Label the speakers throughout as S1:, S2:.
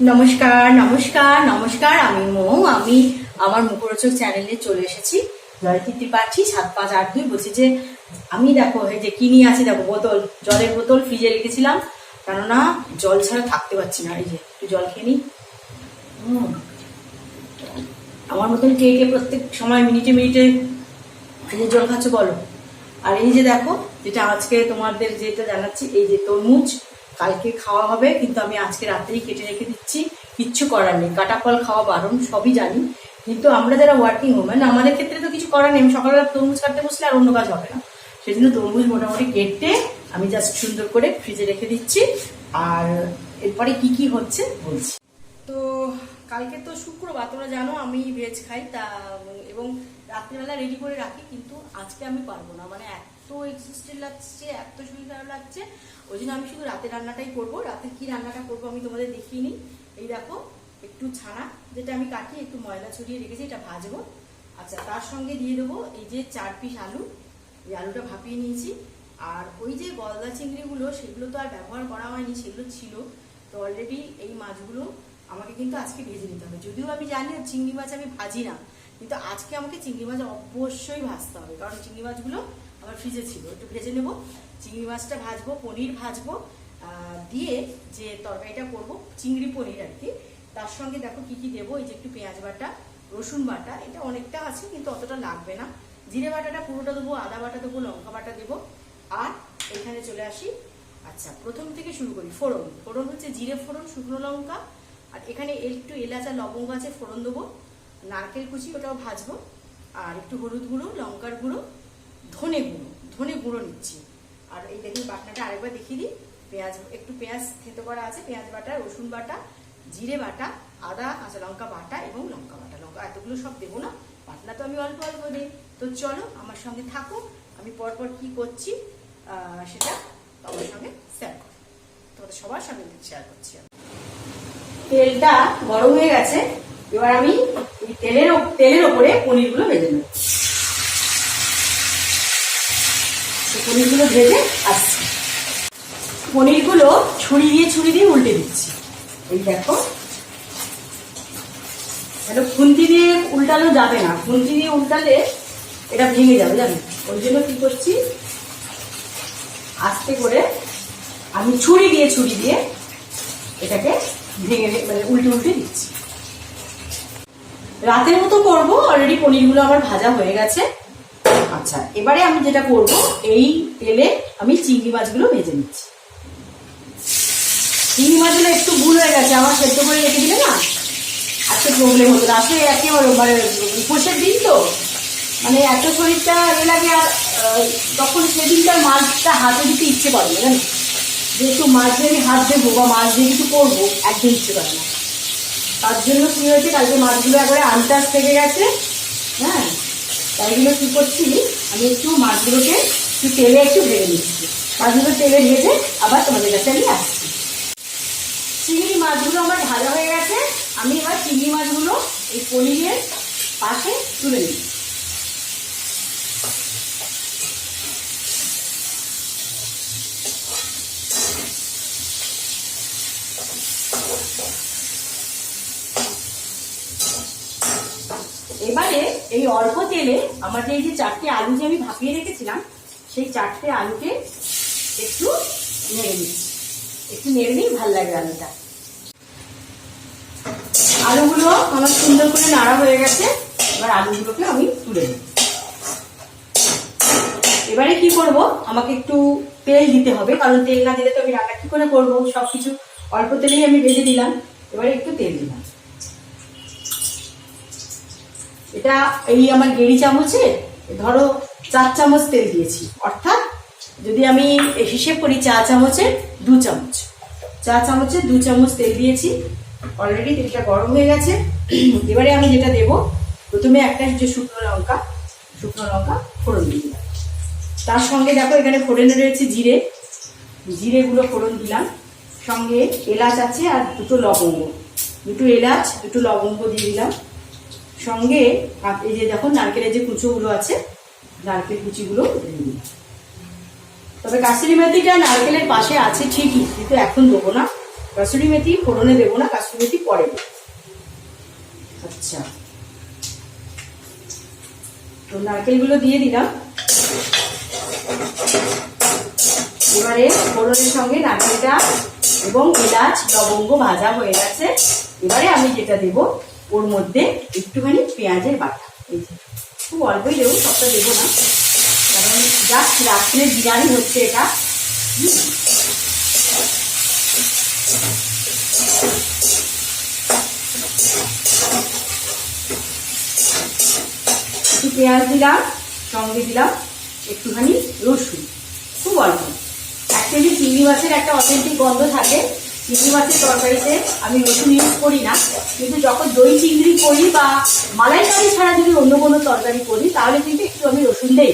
S1: নমস্কার নমস্কার নমস্কার, আমি মৌ আমি আমার মুখরোচক চ্যানেলে চলে এসেছি। জয়কীর্তি পাচ্ছি সাত পাঁচ আট দুই, বলছি যে আমি দেখো, এই যে কিনি আছি, দেখো, বোতল, জলের বোতল ফ্রিজে রেখেছিলাম। কেননা জল ছাড়া থাকতে পারছি না, এই যে, একটু জল খেয়ে নিই। আমার মতন কে কে প্রত্যেক সময় মিনিটে মিনিটে ফ্রিজের জল খাচ্ছ বলো? আর এই যে দেখো, যেটা আজকে তোমাদের যেটা জানাচ্ছি, এই যে তরমুজ কালকে খাওয়া হবে, কিন্তু আমি আজকে রাত্রেই কেটে রেখে দিচ্ছি। কিচ্ছু করার নেই। কাটা ফল খাওয়া বারণ, সবই জানি। কিন্তু আমরা যারা ওয়ার্কিং ওমেন আমাদের ক্ষেত্রে তো কিছু করার নেই। আমি সকালবেলা তরমুজ কাটতে বসলে আর অন্য কাজ হবে না। সেই জন্য তরমুজ মোটামুটি কেটে আমি জাস্ট সুন্দর করে ফ্রিজে রেখে দিচ্ছি। আর এরপরে কি কি হচ্ছে বলছি। তো কালকে তো শুক্রবার, তোমরা জানো আমি ভেজ খাই, তা এবং রাত্রিবেলা রেডি করে রাখি, কিন্তু আজকে আমি পারব না। মানে এত এক্সিস্টেড লাগছে, এত শরীর খারাপ লাগছে। ওই জন্য আমি শুধু রাতে রান্নাটাই করব। রাতে কি রান্নাটা করব আমি তোমাদের দেখিয়ে নিই। এই দেখো, একটু ছানা, যেটা আমি কাটি একটু ময়দা ছড়িয়ে রেখেছি, এটা ভাজবো। আচ্ছা তার সঙ্গে দিয়ে দেবো এই যে চার পিস আলু। এই আলুটা ভাপিয়ে নিয়েছি। আর ওই যে গলদা চিংড়িগুলো, সেগুলো তো আর ব্যবহার করা হয়নি, সেগুলো ছিল। তো অলরেডি এই মাছগুলো আমাকে কিন্তু আজকে ভেজে নিতে হবে। যদিও আমি জানি চিংড়ি মাছ আমি ভাজি না। কিন্তু আজকে আমাকে চিংড়ি মাছ অবশ্যই ভাজতে হবে, কারণ চিংড়ি মাছগুলো আমার ফ্রিজে ছিল। একটু ভেজে নেব। চিংড়ি মাছটা ভাজবো, পনির ভাজবো দিয়ে যে তরকারিটা করব, চিংড়ি পনির আর কি, তার সঙ্গে দেখো কি কি দেবো, এই যে একটু পেঁয়াজ বাটা, রসুন বাটা, এটা অনেকটা আছে, কিন্তু অতটা লাগবে না। জিরে বাটাটা পুরোটা দেবো, আদা বাটা দেবো, লঙ্কা বাটা দেবো। আর এখানে চলে আসি আচ্ছা প্রথম থেকে শুরু করি, ফোড়ন। ফোড়ন হচ্ছে জিরে ফোড়ন, শুকনো লঙ্কা, আর এখানে একটু এলাচ লবঙ্গ আছে, ফোড়ন দেবো। নারকেল কুচি ওটাও ভাজবো, আর একটু হলুদ গুঁড়ো, লঙ্কার গুঁড়ো, ধনে গুঁড়ো ধনে গুঁড়ো নিচ্ছি। আর এই দেখুন বাটনাটা আরেকবার দেখিয়ে দিই। পেঁয়াজ, একটু পেঁয়াজ থেতো করা আছে, পেঁয়াজ বাটা, রসুন বাটা, জিরে বাটা, আদা, কাঁচা লঙ্কা বাটা এবং লঙ্কা বাটা। লঙ্কা এতগুলো সব দেবো না, বাটনা তো আমি অল্প অল্প দিই। তো চলো আমার সঙ্গে থাকো আমি পরপর কি করছি সেটা তোমার সঙ্গে শেয়ার করো তোমাদের সবার সঙ্গে শেয়ার করছি তেলটা গরম হয়ে গেছে এবার আমি তেলের তেলের ওপরে পনিরগুলো ভেজে নেব। পনিরগুলো ভেজে আসছি। পনিরগুলো ছুরি দিয়ে ছুরি দিয়ে উল্টে দিচ্ছি। এই দেখো। এটা খুন্তি দিয়ে উল্টানো যাবে না। খুন্তি দিয়ে উল্টালে এটা ভেঙে যাবে, জানো? ওই জন্য কি করছি? আস্তে করে আমি ছুরি দিয়ে ছুরি দিয়ে এটাকে ভেঙে- মানে উল্টে উল্টে দিচ্ছি। রাতের মতো করব অলরেডি পনিরগুলো আমার ভাজা হয়ে গেছে। আচ্ছা এবারে আমি যেটা করব, এই তেলে আমি চিংড়ি মাছগুলো ভেজে নিচ্ছি। চিংড়ি মাছগুলো একটু ভুল হয়ে গেছে, আমার সেদ্ধ করে রেখে দিলে না আজকে প্রবলেম হতো আসলে একেবারে মানে উপোসের দিন তো মানে এত শরীরটা এ লাগে আর তখন সেদিনকার মাছটা হাতে দিতে ইচ্ছে করে না জানো যেহেতু মাছ দিয়ে আমি হাত দেবো বা মাছ দিয়ে কিছু করব একদম ইচ্ছে করে না। তার জন্য কি হয়েছে? কালকে মাছগুলো একবারে আনটাস থেকে গেছে। হ্যাঁ তাই জন্য কী করছি? আমি একটু মাছগুলোকে একটু তেলে একটু ভেজে নিচ্ছি। মাছগুলো তেলে ভেজে আবার তোমাদের কাছে আমি আসছি। চিংড়ি মাছগুলো আমার ভাজা হয়ে গেছে। আমি এবার চিংড়ি মাছগুলো এই পনিরের পাশে তুলে নিই এবারে এই অল্প তেলে আমাদের এই যে চারটে আলু যে আমি ভাপিয়ে রেখেছিলাম, সেই চারটে আলুকে একটু নেড়ে নিচ্ছি একটু নেড়ে নিই, ভালো লাগে আলুটা। আলুগুলো আমার সুন্দর করে নাড়া হয়ে গেছে। এবার আলুগুলোকে আমি তুলে নিই। এবারে কি করব? আমাকে একটু তেল দিতে হবে, কারণ তেল না দিলে তো আমি রান্না কি করে করব? সবকিছু অল্প তেলেই আমি ভেজে দিলাম। এবারে একটু তেল দিলাম। এটা এই আমার গেড়ি চামচে ধরো চার চামচ তেল দিয়েছি। অর্থাৎ যদি আমি হিসেব করি চা চামচের দু চামচ। চা চামচের দু চামচ তেল দিয়েছি। অলরেডি তেলটা গরম হয়ে গেছে। এবারে আমি যেটা দেব, প্রথমে একটা হচ্ছে শুকনো লঙ্কা শুকনো লঙ্কা ফোড়ন দিয়ে দিলাম। তার সঙ্গে দেখো এখানে ফোড়নে রয়েছে জিরে। জিরেগুলো ফোড়ন দিলাম। সঙ্গে এলাচ আছে আর দুটো লবঙ্গ। দুটো এলাচ, দুটো লবঙ্গ দিয়ে দিলাম। সঙ্গে এই যে দেখো, নারকেলের যে কুচোগুলো আছে, নারকেল কুচিগুলো তবে কাস্তুরি মেথিটা নারকেলের পাশে আছে ঠিকই, কিন্তু এখন দেবো না। কাসুরি মেথি ফোড়নে দেবো না কাসুরি মেথি পরে আচ্ছা। তো নারকেলগুলো দিয়ে দিলাম। এবারে ফোড়নের সঙ্গে নারকেলটা এবং এলাচ, লবঙ্গ ভাজা হয়ে গেছে। এবারে আমি যেটা দেব ওর মধ্যে একটুখানি পেঁয়াজের বাটা। এই যে, খুব অল্পই দেবো সবটা দেবো না। কারণ জাস্ট রাত্রে বিরিয়ানি হচ্ছে এটা। একটু পেঁয়াজ দিলাম, সঙ্গে দিলাম একটুখানি রসুন। খুব অল্প। অ্যাকচুয়ালি চিংড়ি মাছের একটা অথেন্টিক গন্ধ থাকে। চিংড়ি মাছের তরকারিতে আমি রসুন ইউজ করি না। কিন্তু যখন দই চিংড়ি করি বা মালাইকারি ছাড়া যদি অন্য কোনো তরকারি করি, তাহলে কিন্তু একটু আমি রসুন দেই।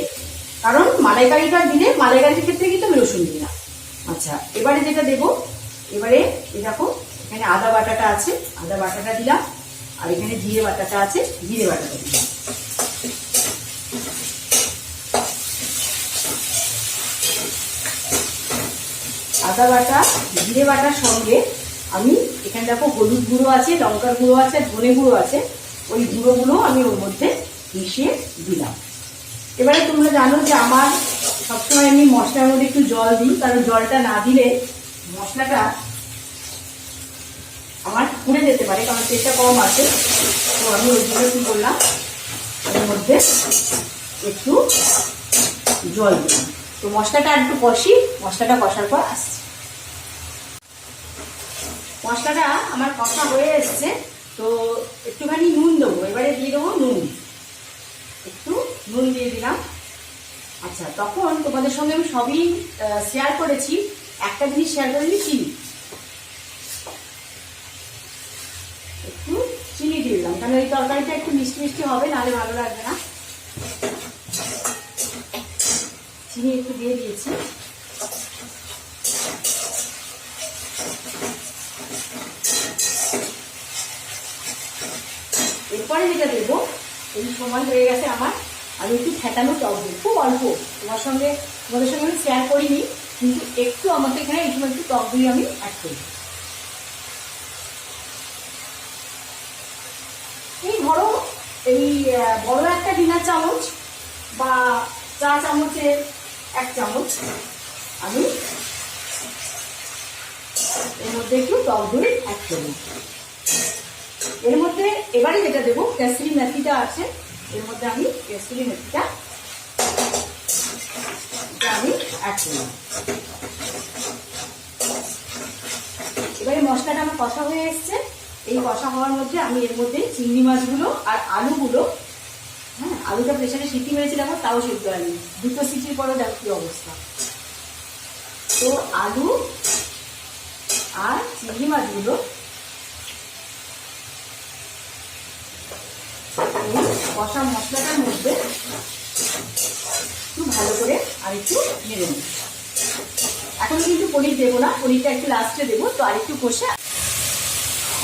S1: কারণ মালাইকারিটা দিলে মালাইকারির ক্ষেত্রে কিন্তু আমি রসুন দিই না। আচ্ছা এবারে যেটা দেবো, এবারে দেখো, এখানে আদা বাটাটা আছে, আদা বাটাটা দিলাম, আর এখানে জিরে বাটাটা আছে, জিরে বাটাটা দিলাম। আদা বাটা, জিরে বাটার সঙ্গে আমি এখানে দেখো হলুদ গুঁড়ো আছে, লঙ্কার গুঁড়ো আছে, ধনে গুঁড়ো আছে। ওই গুঁড়োগুলো আমি ওর মধ্যে মিশিয়ে দিলাম। এবারে তোমরা জানো যে আমার সবসময় আমি মশলার মধ্যে একটু জল দিই, কারণ জলটা না দিলে মশলাটা আমার পুড়ে যেতে পারে, কারণ তেলটা কম আছে। তো আমি ওই জন্য কী করলাম, ওর মধ্যে একটু জল দিলাম। তো মশলাটা একটু কষি, মশলাটা কষার পর আসছে। মশলাটা আমার কষা হয়ে এসছে, তো একটুখানি নুন দেবো, এবারে দিয়ে দেবো নুন। একটু নুন দিয়ে দিলাম। আচ্ছা তখন তোমাদের সঙ্গে আমি সবই শেয়ার করেছি। একটা জিনিস শেয়ার করিনি চিনি। একটু চিনি দিয়ে দিলাম। কারণ এই তরকারিটা একটু মিষ্টি মিষ্টি হবে, নাহলে ভালো লাগবে না। চিনি একটু দিয়ে দিয়েছি। এরপরে যেটা দেবো, এই সময় হয়ে গেছে আমার, আমি একটু ফেটানো টক দিই, খুব অল্প। তোমার সঙ্গে, তোমাদের সঙ্গে আমি শেয়ার করিনি, কিন্তু একটু আমাকে এখানে এই সময় একটু টক দিয়ে আমি অ্যাড করি। এই ধরো, এই বড় একটা ডিনার চামচ বা চা চামচের এক চামচ আমি এর মধ্যে একটু টক দই অ্যাড করব এর মধ্যে এবারে যেটা দেবো কেসরি মেথিটা আছে। এর মধ্যে আমি কেসরি মেথিটা আমি অ্যাড করলাম। এবারে মশলাটা আমার কষা হয়ে এসছে। এই কষা হওয়ার মধ্যে আমি এর মধ্যে চিংড়ি মাছগুলো আর আলুগুলো আলুটা প্রেশারে সিটি মেরেছি দেখো তাও সিদ্ধ হয়নি। দুটো সিটির পরে দেখো কি অবস্থা। তো আলু আর চিংড়ি মাছগুলো কষা মশলাটার মধ্যে একটু ভালো করে আর একটু নেড়ে নেব এখন কিন্তু পনির দেবো না, পনিরটা একটু লাস্টে দেবো, তো আর একটু কষে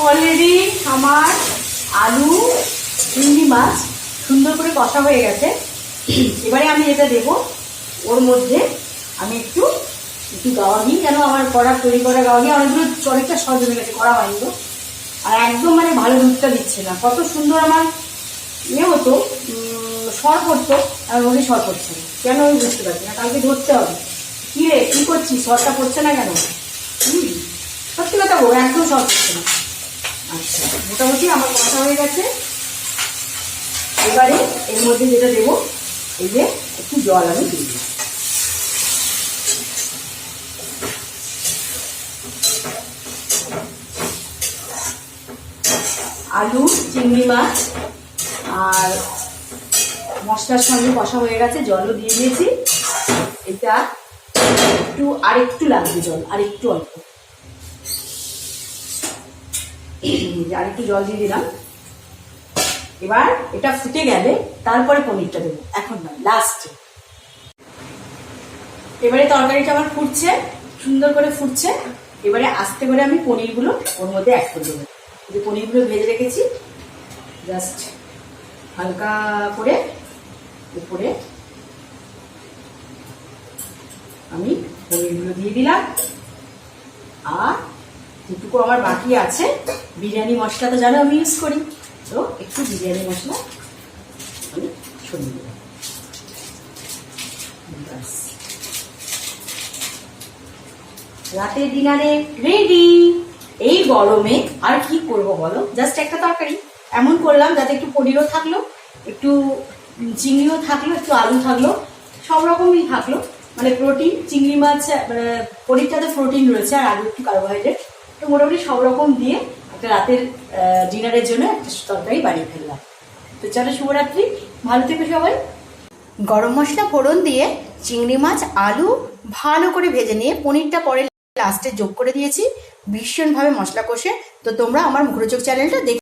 S1: অলরেডি আমার আলু, চিংড়ি মাছ সুন্দর করে কষা হয়ে গেছে। এবারে আমি যেটা দেবো। ওর মধ্যে আমি একটু একটু গাওয়া ঘি কেন আমার কড়া তৈরি করা গাওয়া ঘি অনেকগুলো অনেকটা সহজ হয়ে গেছে, করা হয়নি তো। আর একদম মানে ভালো দুধটা দিচ্ছে না। কত সুন্দর আমার ইয়ে হতো সর পড়তো, আর ওকে সর পড়ছে না। কেন আমি বুঝতে পারছি না, কালকে ধরতে হবে। কী রে, কী করছিস? সরটা পড়ছে না কেন? হুম, সত্যি কথা বল, একদম সর পড়ছে না। আচ্ছা মোটামুটি আমার কথা হয়ে গেছে। এবারে এর মধ্যে যেটা দেবো, এই যে একটু জল আমি দিয়ে দিই আলু, চিংড়ি মাছ আর মশলার সঙ্গে কষা হয়ে গেছে, জলও দিয়ে দিয়েছি। এটা একটু আর একটু লাগবে জল, আর একটু অল্প। আর একটু জল দিয়ে দিলাম। এবার এটা ফুটে গেলে তারপরে পনিরটা দেবো। এখন নয় লাস্টে এবারে তরকারিটা আমার ফুটছে, সুন্দর করে ফুটছে। এবারে আস্তে করে আমি পনিরগুলো ওর মধ্যে অ্যাড করে দেবো। যে পনিরগুলো ভেজে রেখেছি জাস্ট হালকা করে উপরে আমি পনিরগুলো দিয়ে দিলাম। আর যেটুকু আমার বাকি আছে, বিরিয়ানি মশলা তো জানো আমি ইউজ করি। তো একটু বিরিয়ানি মশলা আমি ছড়িয়ে দেবো। রাতের ডিনারে রেডি এই গরমে আর কি করব বলো? জাস্ট একটা তরকারি। এমন করলাম যাতে একটু পনিরও থাকল, একটু চিংড়িও থাকল, একটু আলু থাকল, সব রকমই থাকল। মানে প্রোটিন চিংড়ি মাছ মানে পনিরটাতে প্রোটিন রয়েছে আর আলু একটু কার্বোহাইড্রেট তো মোটামুটি সব রকম দিয়ে একটা রাতের ডিনারের জন্য একটা তরকারি বানিয়ে ফেললাম। তো চলো শুভরাত্রি, ভালো থেকো সবাই। গরম মশলা ফোড়ন দিয়ে চিংড়ি মাছ, আলু ভালো করে ভেজে নিয়ে পনিরটা পরে লাস্টে যোগ করে দিয়েছি। ভীষণভাবে মশলা কষে। তো তোমরা আমার মুখরোচক চ্যানেলটা দেখ